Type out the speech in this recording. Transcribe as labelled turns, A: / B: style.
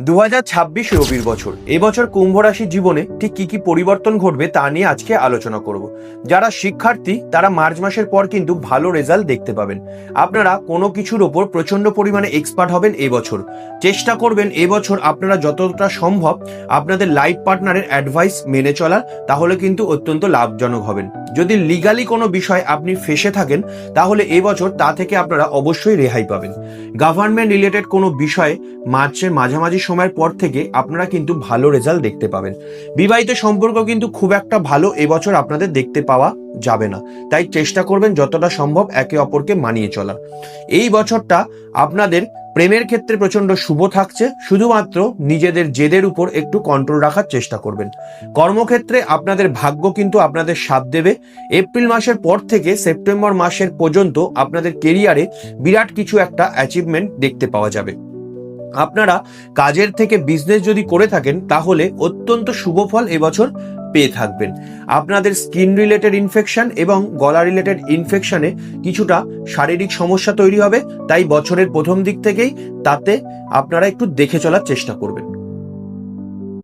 A: দু হাজার ছাব্বিশ রবির বছর। এবছর কুম্ভ রাশির জীবনে ঠিক কি কি পরিবর্তন ঘটবে তা নিয়ে আজকে আলোচনা করব। যারা শিক্ষার্থী, তারা মার্চ মাসের পর কিন্তু ভালো রেজাল্ট দেখতে পাবেন। আপনারা কোনো কিছুর ওপর প্রচণ্ড পরিমাণে এক্সপার্ট হবেন এবছর চেষ্টা করবেন এবছর আপনারা যতটা সম্ভব আপনাদের লাইফ পার্টনারের অ্যাডভাইস মেনে চলার, তাহলে কিন্তু অত্যন্ত লাভজনক হবেন। যদি লিগালি কোনো বিষয় আপনি ফেসে থাকেন, তাহলে এবছর তা থেকে আপনারা অবশ্যই রেহাই পাবেন। গভর্নমেন্ট রিলেটেড কোনো বিষয়ে মার্চের মাঝামাঝি সময়ের পর থেকে আপনারা কিন্তু ভালো রেজাল্ট দেখতে পাবেন। বিবাহিত সম্পর্ক কিন্তু খুব একটা ভালো এবছর আপনাদের দেখতে পাওয়া যাবে না। তাই চেষ্টা করবেন যতটা সম্ভব একে অপরকে মানিয়ে চলার। এই বছরটা আপনাদের প্রেমের ক্ষেত্রে প্রচণ্ড শুভ থাকছে, শুধুমাত্র নিজেদের জেদের উপর একটু কন্ট্রোল রাখার চেষ্টা করবেন। কর্মক্ষেত্রে আপনাদের ভাগ্য কিন্তু আপনাদের সাথ দেবে। এপ্রিল মাসের পর থেকে সেপ্টেম্বর মাসের পর্যন্ত আপনাদের কেরিয়ারে বিরাট কিছু একটা অ্যাচিভমেন্ট দেখতে পাওয়া যাবে। আপনারা কাজের থেকে বিজনেস যদি করে থাকেন, তাহলে অত্যন্ত শুভ ফল এবছর পেয়ে থাকবেন। আপনাদের স্কিন রিলেটেড ইনফেকশন এবং গলা রিলেটেড ইনফেকশনে কিছুটা শারীরিক সমস্যা তৈরি হবে, তাই বছরের প্রথম দিক থেকেই তাতে আপনারা একটু দেখে চলার চেষ্টা করবেন।